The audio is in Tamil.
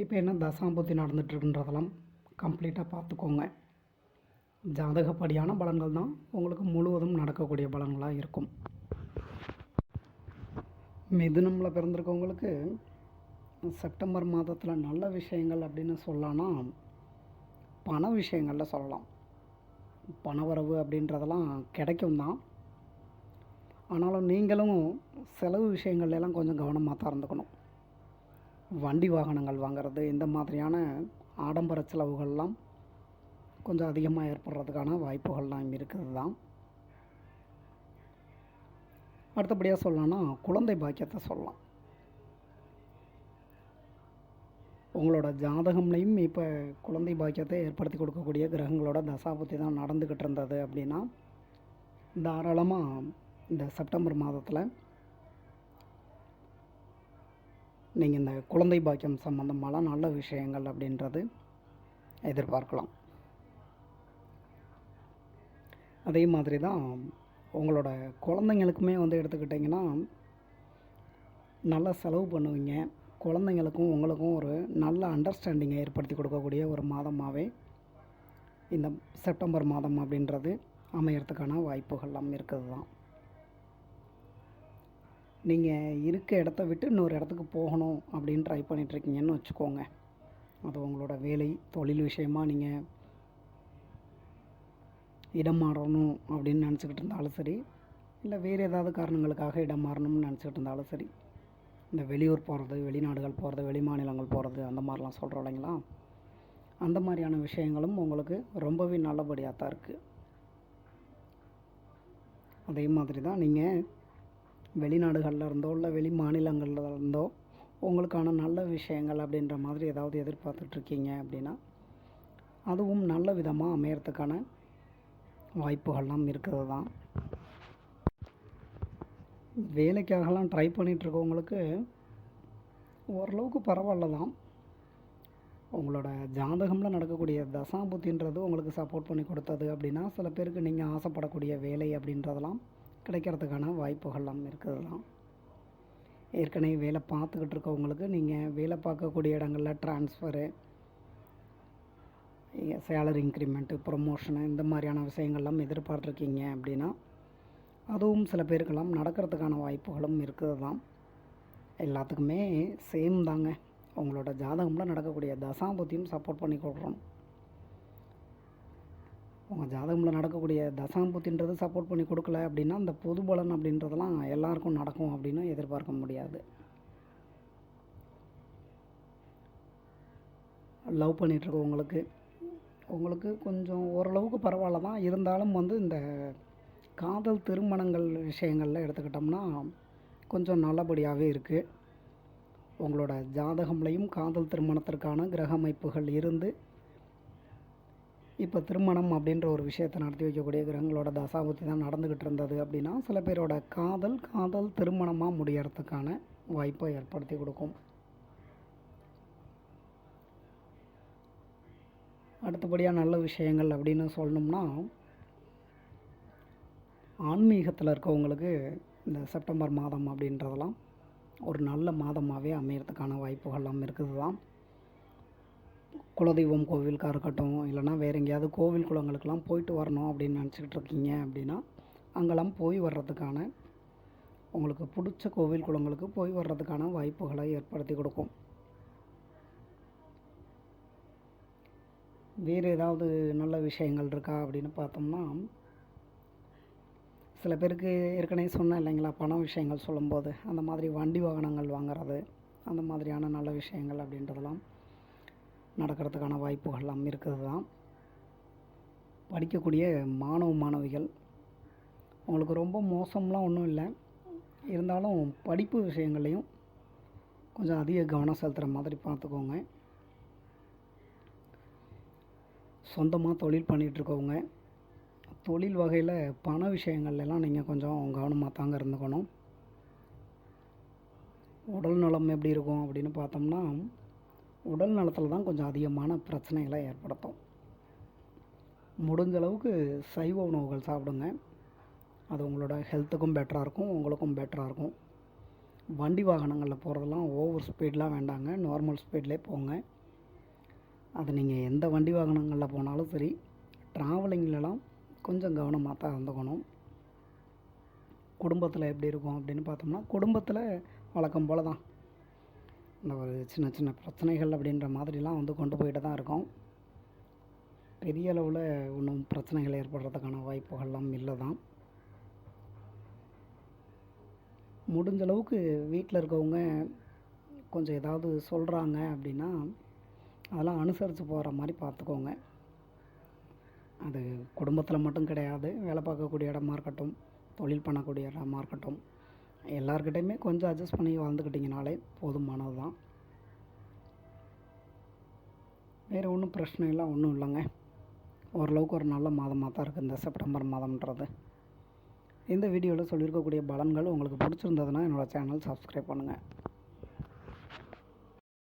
இப்போ என்ன தசாம்புத்தி நடந்துகிட்ருக்குன்றதெல்லாம் கம்ப்ளீட்டாக பார்த்துக்கோங்க. ஜாதகப்படியான பலன்கள் தான் உங்களுக்கு முழுவதும் நடக்கக்கூடிய பலன்களாக இருக்கும். மிதுனமில் பிறந்திருக்கவங்களுக்கு செப்டம்பர் மாதத்தில் நல்ல விஷயங்கள் அப்படின்னு சொல்லலாம்னா பண விஷயங்களில் சொல்லலாம். பணவரவு அப்படின்றதெல்லாம் கிடைக்கும் தான். ஆனாலும் நீங்களும் செலவு விஷயங்கள்லாம் கொஞ்சம் கவனமாக தான் இருந்துக்கணும். வண்டி வாகனங்கள் வாங்குறது இந்த மாதிரியான ஆடம்பர செலவுகள்லாம் கொஞ்சம் அதிகமாக ஏற்படுறதுக்கான வாய்ப்புகள்லாம் இருக்கிறது தான் அடுத்தபடியாக சொல்லலாம்னா குழந்தை பாக்கியத்தை சொல்லலாம். உங்களோட ஜாதகம்லையும் இப்போ குழந்தை பாக்கியத்தை ஏற்படுத்தி கொடுக்கக்கூடிய கிரகங்களோட தசாபத்தி தான் நடந்துக்கிட்டு இருந்தது அப்படின்னா தாராளமாக இந்த செப்டம்பர் மாதத்தில் நீங்கள் இந்த குழந்தை பாக்கியம் சம்மந்தமான நல்ல விஷயங்கள் அப்படின்றது எதிர்பார்க்கலாம். அதே மாதிரி தான் உங்களோட குழந்தைங்களுக்குமே வந்து எடுத்துக்கிட்டிங்கன்னா நல்லா செலவு பண்ணுவீங்க. குழந்தைங்களுக்கும் உங்களுக்கும் ஒரு நல்ல அண்டர்ஸ்டாண்டிங்கை ஏற்படுத்தி கொடுக்கக்கூடிய ஒரு மாதமாகவே இந்த செப்டம்பர் மாதம் அப்படின்றது அமையறதுக்கான வாய்ப்புகள்லாம் இருக்குது தான் நீங்கள் இருக்க இடத்த விட்டு இன்னொரு இடத்துக்கு போகணும் அப்படின்னு ட்ரை பண்ணிகிட்ருக்கீங்கன்னு வச்சுக்கோங்க. அது உங்களோட வேலை தொழில் விஷயமாக நீங்கள் இடம் மாறணும் அப்படின்னு நினச்சிக்கிட்டு இருந்தாலும் சரி இல்லை வேறு ஏதாவது காரணங்களுக்காக இடம் மாறணும்னு நினச்சிக்கிட்டு இருந்தாலும் சரி இந்த வெளியூர் போகிறது வெளிநாடுகள் போகிறது வெளி மாநிலங்கள் போகிறது அந்த மாதிரிலாம் சொல்கிறோம் இல்லைங்களா? அந்த மாதிரியான விஷயங்களும் உங்களுக்கு ரொம்பவே நல்லபடியாக தான் இருக்குது அதே மாதிரி தான் நீங்கள் வெளிநாடுகளில் இருந்தோ இல்லை வெளி மாநிலங்களில் இருந்தோ உங்களுக்கான நல்ல விஷயங்கள் அப்படின்ற மாதிரி ஏதாவது எதிர்பார்த்துட்ருக்கீங்க அப்படின்னா அதுவும் நல்ல விதமாக அமையறதுக்கான வாய்ப்புகள்லாம் இருக்கிறது தான் வேலைக்காகலாம் ட்ரை பண்ணிகிட்ருக்கவங்களுக்கு ஓரளவுக்கு பரவாயில்ல தான் உங்களோட ஜாதகமில் நடக்கக்கூடிய தசாபுத்தின்றது உங்களுக்கு சப்போர்ட் பண்ணி கொடுத்தது அப்படின்னா சில பேருக்கு நீங்கள் ஆசைப்படக்கூடிய வேலை அப்படின்றதெல்லாம் கிடைக்கிறதுக்கான வாய்ப்புகள்லாம் இருக்குது தான். ஏற்கனவே வேலை பார்த்துக்கிட்டு இருக்கவங்களுக்கு நீங்கள் வேலை பார்க்கக்கூடிய இடங்களில் ட்ரான்ஸ்ஃபரு சேலரி இன்க்ரிமெண்ட்டு ப்ரொமோஷனு இந்த மாதிரியான விஷயங்கள்லாம் எதிர்பார்த்துருக்கீங்க அப்படின்னா அதுவும் சில பேருக்கெல்லாம் நடக்கிறதுக்கான வாய்ப்புகளும் இருக்குது தான். எல்லாத்துக்குமே சேம் தாங்க. உங்களோட ஜாதகமில் நடக்கக்கூடிய தசாபுத்தியும் சப்போர்ட் பண்ணி கொடுக்குறோம் உங்கள் ஜாதகமில் நடக்கக்கூடிய தசாம்புத்தின்றது சப்போர்ட் பண்ணி கொடுக்கல அப்படின்னா அந்த பொது பலன் அப்படின்றதெல்லாம் எல்லாருக்கும் நடக்கும் அப்படின்னு எதிர்பார்க்க முடியாது. லவ் பண்ணிகிட்ருக்கவங்களுக்கு உங்களுக்கு கொஞ்சம் ஓரளவுக்கு பரவாயில்ல தான். இருந்தாலும் வந்து இந்த காதல் திருமணங்கள் விஷயங்களில் எடுத்துக்கிட்டோம்னா கொஞ்சம் நல்லபடியாகவே இருக்குது உங்களோட ஜாதகம்லையும் காதல் திருமணத்திற்கான கிரக அமைப்புகள் இருந்து இப்போ திருமணம் அப்படின்ற ஒரு விஷயத்தை நடத்தி வைக்கக்கூடிய கிரகங்களோட தசாபுத்தி தான் நடந்துக்கிட்டு இருந்தது அப்படின்னா சில பேரோட காதல் காதல் திருமணமாக முடியறதுக்கான வாய்ப்பை ஏற்படுத்தி கொடுக்கும். அடுத்தபடியாக நல்ல விஷயங்கள் அப்படின்னு சொல்லணும்னா ஆன்மீகத்தில் இருக்கவங்களுக்கு இந்த செப்டம்பர் மாதம் அப்படின்றதெல்லாம் ஒரு நல்ல மாதமாகவே அமையறதுக்கான வாய்ப்புகள்லாம் இருக்குது தான் குலதெய்வம் கோவிலுக்காக இருக்கட்டும் இல்லைனா வேறு எங்கேயாவது கோவில் குளங்களுக்கெல்லாம் போயிட்டு வரணும் அப்படின்னு நினச்சிக்கிட்டு இருக்கீங்க அப்படின்னா அங்கெல்லாம் போய் வர்றதுக்கான உங்களுக்கு பிடிச்ச கோவில் குளங்களுக்கு போய் வர்றதுக்கான வாய்ப்புகளை ஏற்படுத்தி கொடுக்கும். வேறு ஏதாவது நல்ல விஷயங்கள் இருக்கா அப்படின்னு பார்த்தோம்னா சில பேருக்கு ஏற்கனவே சொன்னேன் இல்லைங்களா பண விஷயங்கள் சொல்லும்போது அந்த மாதிரி வண்டி வாகனங்கள் வாங்குறது அந்த மாதிரியான நல்ல விஷயங்கள் அப்படின்றதெல்லாம் நடக்கிறதுக்கான வாய்ப்புகள்லாம் இருக்குது தான். படிக்கக்கூடிய மாணவ மாணவிகள் உங்களுக்கு ரொம்ப மோசம்லாம் ஒன்றும் இல்லை. இருந்தாலும் படிப்பு விஷயங்கள்லையும் கொஞ்சம் அதிக கவனம் செலுத்துகிற மாதிரி பார்த்துக்கோங்க. சொந்தமாக தொழில் பண்ணிகிட்ருக்கவங்க தொழில் வகையில் பண விஷயங்கள்லாம் நீங்கள் கொஞ்சம் கவனமாக தாங்க இருந்துக்கணும். உடல் நலம் எப்படி இருக்கும் அப்படின்னு பார்த்தோம்னா உடல் நலத்தில் தான் கொஞ்சம் அதிகமான பிரச்சனைகளை ஏற்படுத்தும். முடிஞ்ச அளவுக்கு சைவ உணவுகள் சாப்பிடுங்க. அது உங்களோட ஹெல்த்துக்கும் பெட்டராக இருக்கும் உங்களுக்கும் பெட்டராக இருக்கும். வண்டி வாகனங்களில் போகிறதெல்லாம் ஓவர் ஸ்பீட்லாம் வேண்டாங்க. நார்மல் ஸ்பீட்லேயே போங்க. அது நீங்கள் எந்த வண்டி வாகனங்களில் போனாலும் சரி ட்ராவலிங்லலாம் கொஞ்சம் கவனமாக தான் இருந்துக்கணும். குடும்பத்தில் எப்படி இருக்கும் அப்படின்னு பார்த்தோம்னா குடும்பத்தில் வழக்கம் போல் தான் இந்த ஒரு சின்ன சின்ன பிரச்சனைகள் அப்படின்ற மாதிரிலாம் வந்து கொண்டு போயிட்டு தான் இருக்கோம். பெரிய அளவில் ஒன்றும் பிரச்சனைகள் ஏற்படுறதுக்கான வாய்ப்புகள்லாம் இல்லை தான். முடிஞ்ச அளவுக்கு வீட்டில் இருக்கவங்க கொஞ்சம் ஏதாவது சொல்கிறாங்க அப்படின்னா அதெல்லாம் அனுசரித்து போகிற மாதிரி பார்த்துக்கோங்க அது குடும்பத்தில் மட்டும் கிடையாது. வேலை பார்க்கக்கூடிய இடமா இருக்கட்டும் தொழில் பண்ணக்கூடிய இடமா இருக்கட்டும். எல்லார்கிட்டையுமே கொஞ்சம் அட்ஜஸ்ட் பண்ணி வாழ்ந்துக்கிட்டிங்கனாலே போதுமானது தான் வேறு ஒன்றும் பிரச்சனை இல்லை ஒன்றும் இல்லைங்க. ஓரளவுக்கு ஒரு நல்ல மாதமாக தான் இருக்குது இந்த செப்டம்பர் மாதம்ன்றது. இந்த வீடியோவில் சொல்லியிருக்கக்கூடிய பலன்கள் உங்களுக்கு பிடிச்சிருந்ததுன்னா என்னோடய சேனல் சப்ஸ்கிரைப் பண்ணுங்கள்